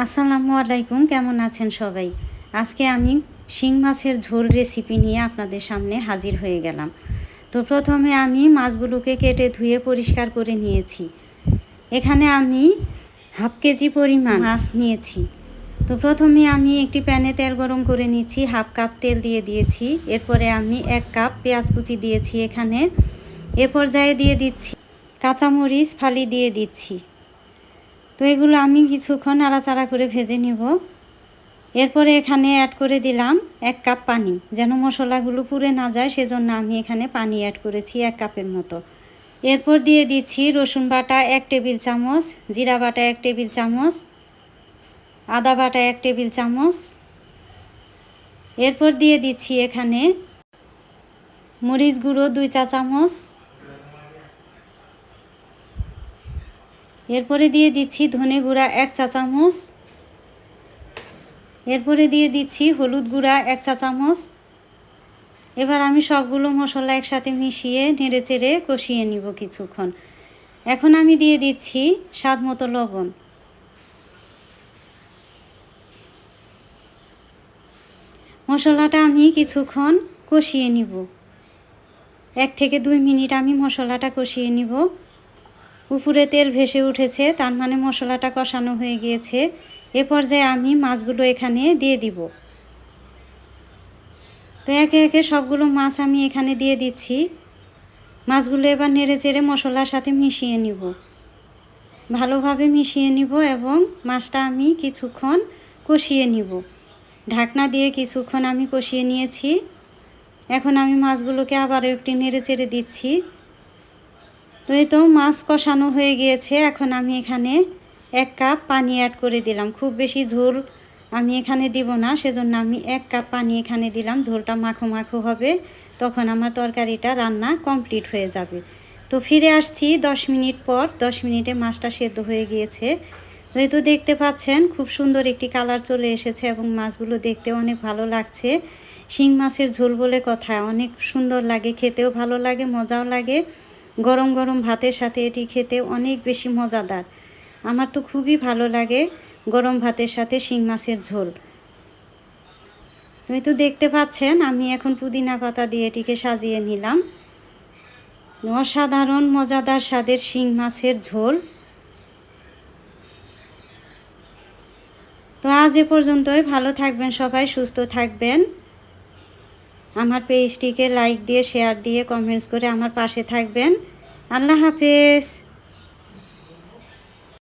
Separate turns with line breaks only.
আসসালামু আলাইকুম, কেমন আছেন সবাই? আজকে আমি শিং মাছের ঝোল রেসিপি নিয়ে আপনাদের সামনে হাজির হয়ে গেলাম। তো প্রথমে আমি মাছগুলোকে কেটে ধুয়ে পরিষ্কার করে নিয়েছি। এখানে আমি হাফ কেজি পরিমাণ মাছ নিয়েছি। তো প্রথমে আমি একটি প্যানে তেল গরম করে নিচ্ছি হাফ কাপ তেল দিয়ে দিয়েছি। এরপরে আমি এক কাপ পেঁয়াজ কুচি দিয়েছি এখানে। এ পর্যায়ে দিয়ে দিচ্ছি কাঁচামরিচ ফালি দিয়ে দিচ্ছি। তো এগুলো আমি কিছুক্ষণ নাড়াচাড়া করে ভেজে নিব। এরপরে এখানে অ্যাড করে দিলাম এক কাপ পানি। যেন মশলাগুলো পুড়ে না যায়, সেজন্য আমি এখানে পানি অ্যাড করেছি এক কাপের মতো। এরপর দিয়ে দিচ্ছি রসুন বাটা এক টেবিল চামচ, জিরা বাটা এক টেবিল চামচ, আদা বাটা এক টেবিল চামচ। এরপর দিয়ে দিচ্ছি এখানে মরিচ গুঁড়ো দুই চা চামচ এরপরে দিয়ে দিচ্ছি ধনে গুঁড়া এক চা চামচ। এরপরে দিয়ে দিচ্ছি হলুদ গুঁড়া এক চা চামচ। এবার আমি সবগুলো মশলা একসাথে মিশিয়ে নেড়ে চেড়ে কষিয়ে নিব কিছুক্ষণ। এখন আমি দিয়ে দিচ্ছি স্বাদ মতো লবণ। মশলাটা আমি কিছুক্ষণ কষিয়ে নিব। এক থেকে দুই মিনিট আমি মশলাটা কষিয়ে নিব। উপরে তেল ভেসে উঠেছে, তার মানে মশলাটা কষানো হয়ে গিয়েছে। এ পর্যায়ে আমি মাছগুলো এখানে দিয়ে দিব। তো একে একে সবগুলো মাছ আমি এখানে দিয়ে দিচ্ছি। মাছগুলো এবার নেড়ে চেড়ে মশলার সাথে মিশিয়ে নিব। ভালোভাবে মিশিয়ে নিব এবং মাছটা আমি কিছুক্ষণ কষিয়ে নিব। ঢাকনা দিয়ে কিছুক্ষণ আমি কষিয়ে নিয়েছি। এখন আমি মাছগুলোকে আবারও একটি নেড়ে চেড়ে দিচ্ছি। তো এই তো মাছ কষানো হয়ে গিয়েছে, এখন আমি এখানে এক কাপ পানি অ্যাড করে দিলাম। খুব বেশি ঝোল আমি এখানে দিব না, সেজন্য আমি এক কাপ পানি এখানে দিলাম। ঝোলটা মাখো মাখো হবে, তখন আমার তরকারিটা রান্না কমপ্লিট হয়ে যাবে। তো ফিরে আসছি দশ মিনিট পর, দশ মিনিটে মাছটা সেদ্ধ হয়ে গিয়েছে। তো দেখতে পাচ্ছেন, খুব সুন্দর একটি কালার চলে এসেছে এবং মাছগুলো দেখতে অনেক ভালো লাগছে। শিং মাছের ঝোল বলে কথা, অনেক সুন্দর লাগে, খেতেও ভালো লাগে, মজাও লাগে। গরম গরম ভাতের সাথে এটি খেতে অনেক বেশি মজাদার। আমার তো খুবই ভালো লাগে গরম ভাতের সাথে শিং মাছের ঝোল। তুমি তো দেখতে পাচ্ছেন, আমি এখন পুদিনা পাতা দিয়ে এটিকে সাজিয়ে নিলাম। অসাধারণ মজাদার স্বাদের শিং মাছের ঝোল। তো আজ এ পর্যন্তই, ভালো থাকবেন সবাই, সুস্থ থাকবেন। আমার পেজটিকে লাইক দিয়ে শেয়ার দিয়ে কমেন্টস করে আমার পাশে থাকবেন। আল্লাহ হাফেজ।